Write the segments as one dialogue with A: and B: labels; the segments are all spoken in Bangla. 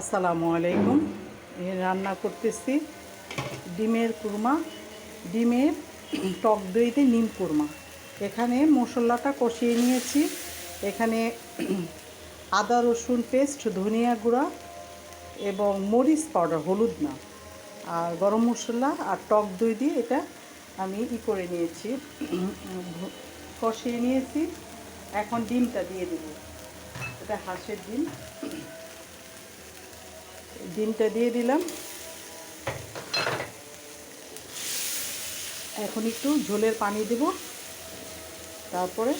A: আসসালামু আলাইকুম। রান্না করতেছি ডিমের কুরমা। ডিমের টক দইতে নিম কুরমা। এখানে মশলাটা কষিয়ে নিয়েছি। এখানে আদা, রসুন পেস্ট, ধনিয়া গুঁড়া এবং মরিচ পাউডার, হলুদ না। আর গরম মশলা আর টক দই দিয়ে এটা আমি ই করে নিয়েছি। কষিয়ে নিয়েছি। এখন ডিমটা দিয়ে দেবো। এটা হাঁসের ডিম। ডিমটা দিয়ে দিলাম। এখন একটু ঝোলের পানি দেব। তারপরে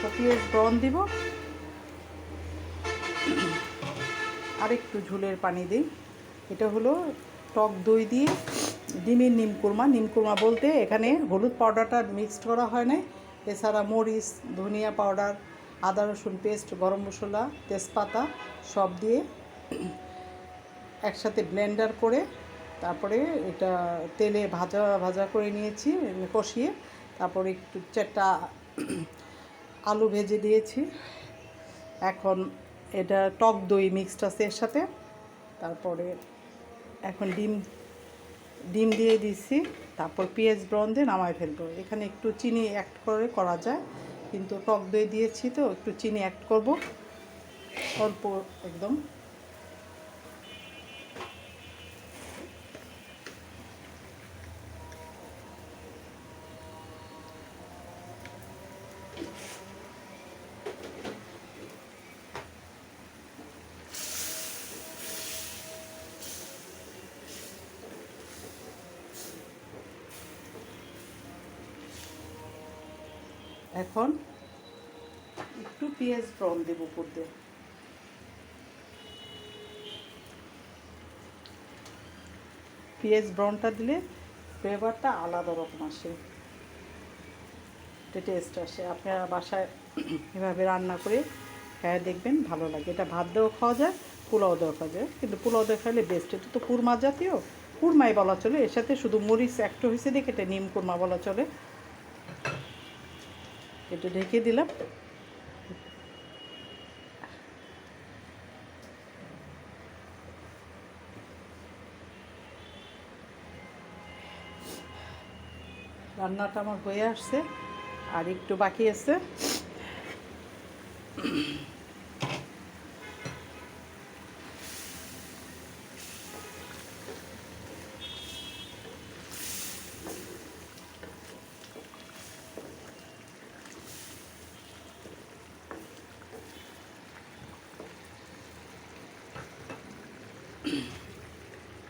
A: তারপর পেঁয়াজ দিব। আর একটু ঝোলের পানি দিই। এটা হলো টক দই দিয়ে ডিমের নিম কুরমা। নিম কুরমা বলতে এখানে হলুদ পাউডারটা মিক্সড করা হয় না এছাড়া মরিচ, ধনিয়া পাউডার, আদা রসুন পেস্ট, গরম মশলা, তেজপাতা সব দিয়ে একসাথে ব্লেন্ডার করে তারপরে এটা তেলে ভাজা ভাজা করে নিয়েছি, কষিয়ে। তারপরে একটু চারটা আলু ভেজে দিয়েছি। এখন এটা টক দই মিক্সড আছে এর সাথে। তারপরে এখন ডিম ডিম দিয়ে দিচ্ছি তারপর পেঁয়াজ ব্রন দিয়ে নামায় ফেলব। এখানে একটু চিনি অ্যাড করে করা যায়, কিন্তু টক দই দিয়েছি তো, একটু চিনি অ্যাড করব। অল্প একদম। এখন একটু পেঁয়াজ ব্রন দেবো উপর দিয়ে। পেঁয়াজ ব্রনটা দিলে ফ্লেভারটা আলাদা রকম আসে। টেস্ট আসে। আপনারা বাসায় এভাবে রান্না করে খায় দেখবেন, ভালো লাগে। এটা ভাত দিয়েও খাওয়া যায়, পোলাও দিয়েও খাওয়া যায়। কিন্তু পোলাও দিয়ে খাইলে বেস্ট এটা তো কুরমা জাতীয়। কুরমাই বলা চলে। এর সাথে শুধু মরিচ একটা হয়েছে দেখে এটা নিম কুরমা বলা চলে। এটা ঢেকে দিলাম। রান্নাটা আমার হয়ে আসছে আর একটু বাকি আছে।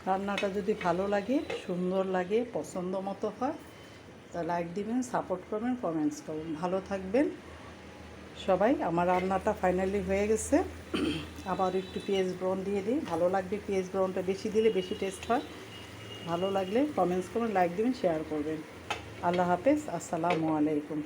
A: রান্নাটা যদি ভালো লাগে, সুন্দর লাগে, পছন্দ মতো হয়, তা লাইক দিবেন সাপোর্ট করবেন কমেন্টস করবেন। ভালো থাকবেন। সবাই, আমার রান্নাটা ফাইনালি হয়ে গেছে। আবার একটু পেঁয়াজ ব্রন দিয়ে দিই। ভালো লাগবে পেঁয়াজ ব্রনটা বেশি দিলে বেশি টেস্ট হয়। ভালো লাগলে কমেন্টস করবেন লাইক দিবেন শেয়ার করবেন। আল্লাহ হাফেজ। আসসালামু আলাইকুম।